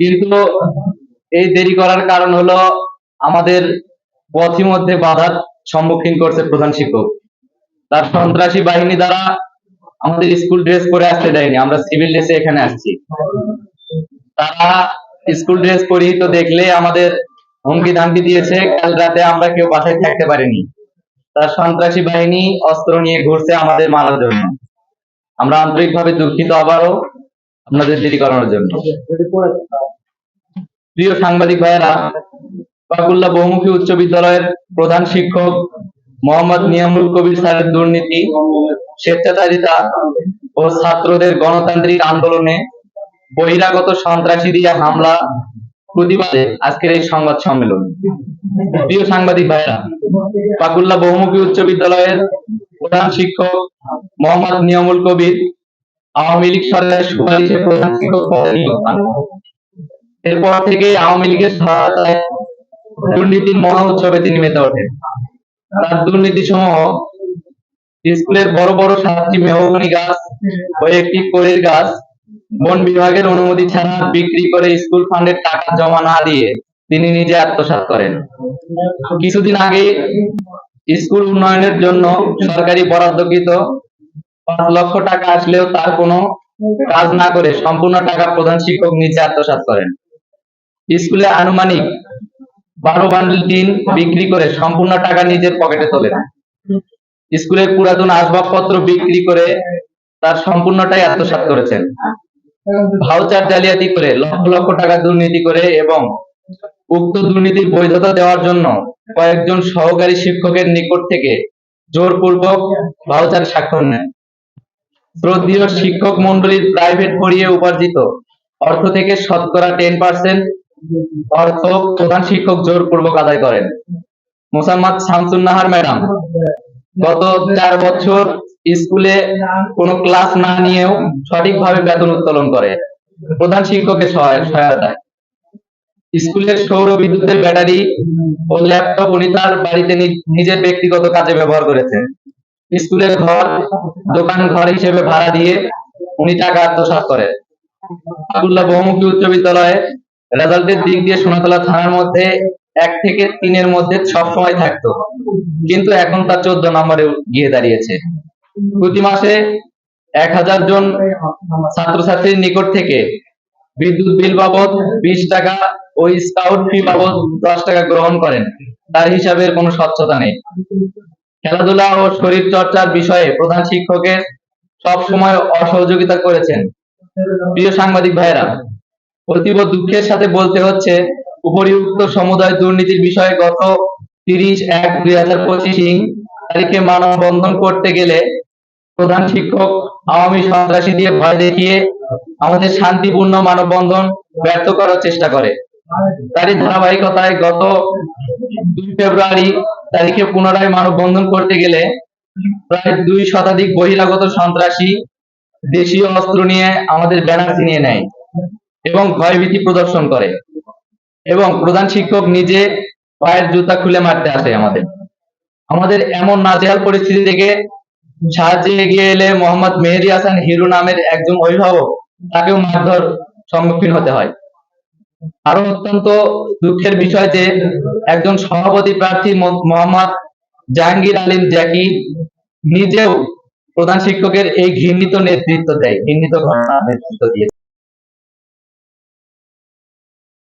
কিন্তু এই দেরি করার কারণ হলো আমাদের পথি মধ্যে বাধার সম্মুখীন করছে প্রধান শিক্ষক। তার সন্ত্রাসী বাহিনী দ্বারা আমাদের স্কুল ড্রেস পরে আসতে দেয়নি, আমরা সিভিল ড্রেসে এখানে আসছি। তারা স্কুল ড্রেস পরিহিত দেখলে আমাদের হুমকি ধামকি দিয়েছে, কাল রাতে আমরা কেউ বাসায় থাকতে পারিনি। তার সন্ত্রাসী বাহিনী অস্ত্র নিয়ে ঘুরছে আমাদের মারার জন্য। আমরা আন্তরিকভাবে দুঃখিত আবারও। আপনাদের দেরি করানোর জন্য। প্রিয় সাংবাদিক ভাইয়েরা বাকুল্লা বহুমুখী উচ্চ বিদ্যালয়ের প্রধান শিক্ষক মোহাম্মদ নিয়ামুল কবির স্যারের দুর্নীতি স্বেচ্ছাচারিতা ও ছাত্রদের গণতান্ত্রিক আন্দোলনে বহিরাগত সন্ত্রাসী দিয়ে হামলা প্রতিবাদে আজকের এই সংবাদ সম্মেলন। প্রিয় সাংবাদিক ভাইরা বাকুল্লা বহুমুখী উচ্চ বিদ্যালয়ের প্রধান শিক্ষক মোহাম্মদ নিয়ামুল কবির আওয়ামী লীগ সরকারের সুপারিশে প্রধান শিক্ষক পদে নিয়োগ পান। এরপর থেকে আওয়ামী লীগের সহায়তায় দুর্নীতির মহা উৎসবে তিনি মেতে ওঠেন তার দুর্নীতি সমূহ স্কুলের বড় বড় সাতটি মেহগনি গাছ ও একটি কড়ির গাছ, বন বিভাগের অনুমতি ছাড়া বিক্রি করে স্কুল ফান্ডের টাকা জমা না দিয়ে তিনি নিজে আত্মসাৎ করেন কিছুদিন আগে স্কুল উন্নয়নের জন্য সরকারি বরাদ্দকৃত পাঁচ লক্ষ টাকা আসলেও তার কোনো কাজ না করে সম্পূর্ণ টাকা প্রধান শিক্ষক নিজে আত্মসাৎ করেন। স্কুলে আনুমানিক বারো বান্ডেল টিন বিক্রি করে সম্পূর্ণ টাকা নিজের পকেটে তোলেন। স্কুলের পুরাতন আসবাবপত্র বিক্রি করে তার সম্পূর্ণটাই আত্মসাৎ করেছেন। ভাউচার জালিয়াতি করে লক্ষ লক্ষ টাকা দুর্নীতি করে এবং উক্ত দুর্নীতির বৈধতা দেওয়ার জন্য কয়েকজন সহকারী শিক্ষকের নিকট থেকে জোরপূর্বক ভাউচার স্বাক্ষর নেন। শ্রদ্ধীয় শিক্ষক মন্ডলীর প্রাইভেট পড়িয়ে উপার্জিত। অর্থ থেকে শতকরা টেন পার্সেন্ট অর্থ প্রধান শিক্ষক জোরপূর্বক আদায় করেন। মোসাম্মদ শামসুন্নাহার ম্যাডাম, গত চার বছর স্কুলে কোনো ক্লাস না নিয়েও সঠিকভাবে বেতন উত্তোলন করে। প্রধান শিক্ষকের সহায়- সহায়তায়। স্কুলের সৌর বিদ্যুতের ব্যাটারি ও ল্যাপটপ উনি তার বাড়িতে নিজের ব্যক্তিগত কাজে ব্যবহার করেছেন। স্কুলের ঘর, দোকান ঘর হিসেবে ভাড়া দিয়ে উনি টাকা আত্মসাৎ করেন আবদুল্লাহ বহুমুখী উচ্চ বিদ্যালয়ে রেজাল্টের দিক দিয়ে সোনাতলা থানার মধ্যে এক থেকে তিনের মধ্যে সবসময় থাকতো। কিন্তু এখন তা চোদ্দ নম্বরে গিয়ে দাঁড়িয়েছে। প্রতি মাসে এক হাজার জন ছাত্রছাত্রীর নিকট থেকে বিদ্যুৎ বিল বাবদ বিশ টাকা ও স্কাউট ফি বাবদ দশ টাকা গ্রহণ করেন। তার হিসাবের কোনো স্বচ্ছতা নেই। খেলাধুলা ও শরীর চর্চার বিষয়ে প্রধান শিক্ষকের সব সময় অসহযোগিতা করেছেন। প্রিয় সাংবাদিক ভাইরা অতীব দুঃখের সাথে বলতে হচ্ছে, উপরিউক্ত সমুদায় দুর্নীতির বিষয়ে গত তিরিশ এক দুই হাজার পঁচিশ তারিখে মানববন্ধন করতে গেলে প্রধান শিক্ষক আওয়ামী সন্ত্রাসী দিয়ে ভয় দেখিয়ে আমাদের শান্তিপূর্ণ মানববন্ধন ব্যর্থ করার চেষ্টা করে। তারই ধারাবাহিকতায় গত দুই ফেব্রুয়ারি তারিখে পুনরায় মানববন্ধন করতে গেলে প্রায় দুই শতাধিক বহিরাগত সন্ত্রাসী দেশীয় অস্ত্র নিয়ে আমাদের ব্যানার ছিনিয়ে নেয় এবং ভয়ভীতি প্রদর্শন করে এবং প্রধান শিক্ষক নিজে পায়ের জুতা খুলে মারতে আসে আমাদের। আমাদের এমন নাজেহাল পরিস্থিতি থেকে সাহায্যে এগিয়ে এলে মোহাম্মদ মেহেদি হাসান হিরু নামের একজন অভিভাবক তাকেও মারধর সম্মুখীন হতে হয়। আরও অত্যন্ত দুঃখের বিষয় যে একজন সভাপতি প্রার্থী মোহাম্মদ জাহাঙ্গীর আলীম জ্যাকি নিজেও প্রধান শিক্ষকের এই ঘৃণিত নেতৃত্ব দেয়, ঘৃণিত ঘটনা নেতৃত্ব দিয়ে।